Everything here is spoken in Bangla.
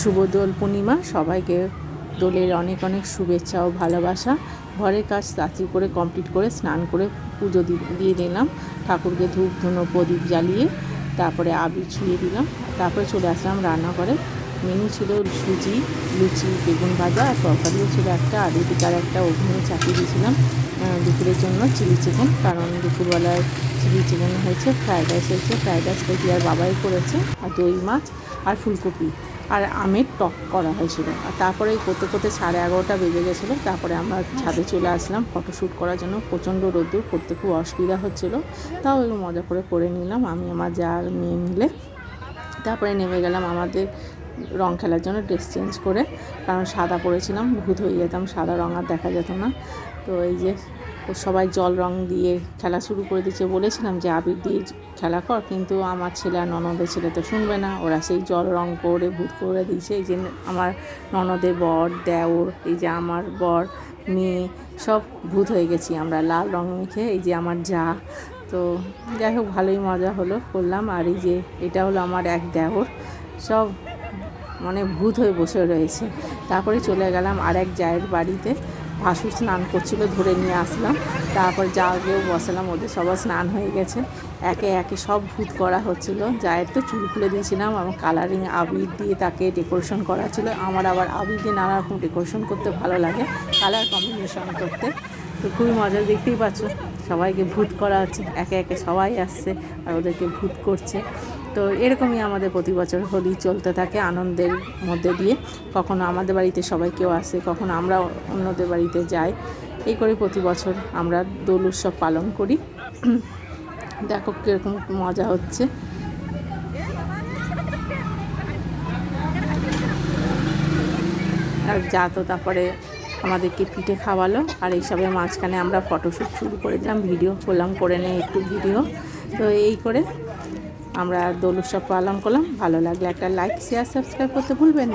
শুভ দোল পূর্ণিমা। সবাইকে দোলের অনেক অনেক শুভেচ্ছা ও ভালোবাসা। ঘরের কাজ তাড়াতাড়ি করে কমপ্লিট করে স্নান করে পুজো দিয়ে দিলাম ঠাকুরকে ধূপ ধুনো প্রদীপ জ্বালিয়ে তারপরে আবির ছুঁয়ে দিলাম। তারপরে চলে আসলাম রান্নাঘরে। মেনু ছিল সুজি, লুচি, বেগুন ভাজা আর তরকারিও ছিল একটা, আর এদিকার একটা ওভেনে চাপিয়ে দিয়েছিলাম দুপুরের জন্য চিলি চিকেন। কারণ দুপুরবেলায় চিলি চিকেন হয়েছে, ফ্রায়েড রাইস হয়েছে। ফ্রায়েড রাইস পেটি আর বাবাই করেছে? আর দই, মাছ আর ফুলকপি। আর আমের টক করা হয়েছিল। আর তারপরে করতে করতে সাড়ে এগারোটা বেজে গেছিল। তারপরে আমরা ছাদে চলে আসলাম ফটোশ্যুট করার জন্য। প্রচণ্ড রোদ্দুর, করতে খুব অসুবিধা হচ্ছিল। তাও একটু মজা করে করে নিলাম। আমি, আমার যা মেয়ে মিলে তারপরে নেমে গেলাম আমাদের রং খেলার জন্য ড্রেস চেঞ্জ করে। কারণ সাদা পরেছিলাম, ভূত হয়ে যেতাম, সাদা রং আর দেখা যেত না। তো এই যে ও সবাই জল রং দিয়ে খেলা শুরু করে দিচ্ছে বলেছিলাম যে, আবির দিয়ে খেলা কর। কিন্তু আমার ছেলে আর ননদের ছেলে তো শুনবে না। ওরা সেই জল রং করে, ভূত করে দিয়েছে। এই যে আমার ননদের বর, দেওর, এই যে আমার বর, মেয়ে, সব ভূত হয়ে গেছি আমরা। লাল রং মেখে এই যে আমার যা। তো যাই হোক, ভালোই মজা হলো, করলাম। আর এই যে এটা হলো আমার এক দেওর। সব মানে ভূত হয়ে বসে রয়েছে। তারপরে চলে গেলাম আর এক জায়ের বাড়িতে। ভাসুর স্নান করছিল, ধরে নিয়ে আসলাম। তারপর জাগেও বসালাম, ওদের সবার স্নান হয়ে গেছে। একে একে সব ভূত করা হচ্ছিল। জায়ের তো চুল খুলে দিয়েছিলাম আমার কালারিং আবির দিয়ে তাকে ডেকোরেশন করা ছিল। আমার আবার আবির দিয়ে নানা রকম ডেকোরেশন করতে ভালো লাগে কালার কম্বিনেশন করতে। তো খুবই মজা, দেখতেই পাচ্ছ, সবাইকে ভূত করা হচ্ছে, একে একে সবাই আসছে, আর ওদেরকে ভূত করছে। তো এরকমই আমাদের প্রতি বছর হোলি চলতে থাকে আনন্দের মধ্যে দিয়ে। কখনো আমাদের বাড়িতে সবাই কেউ আসে, কখনো আমরা অন্যদের বাড়িতে যাই। এই করে প্রতি বছর আমরা দোল উৎসব পালন করি। দেখো কীরকম মজা হচ্ছে। আর যা তো তারপরে আমাদেরকে পিঠে খাওয়ালো, আর এইসবের মাঝখানে আমরা ফটোশ্যুট শুরু করে দিলাম, ভিডিও করলাম করে নিয়ে একটু ভিডিও। তো এই করে আমরা দোল উৎসব পালন করলাম ভালো লাগলে একটা লাইক শেয়ার সাবস্ক্রাইব করতে ভুলবেন।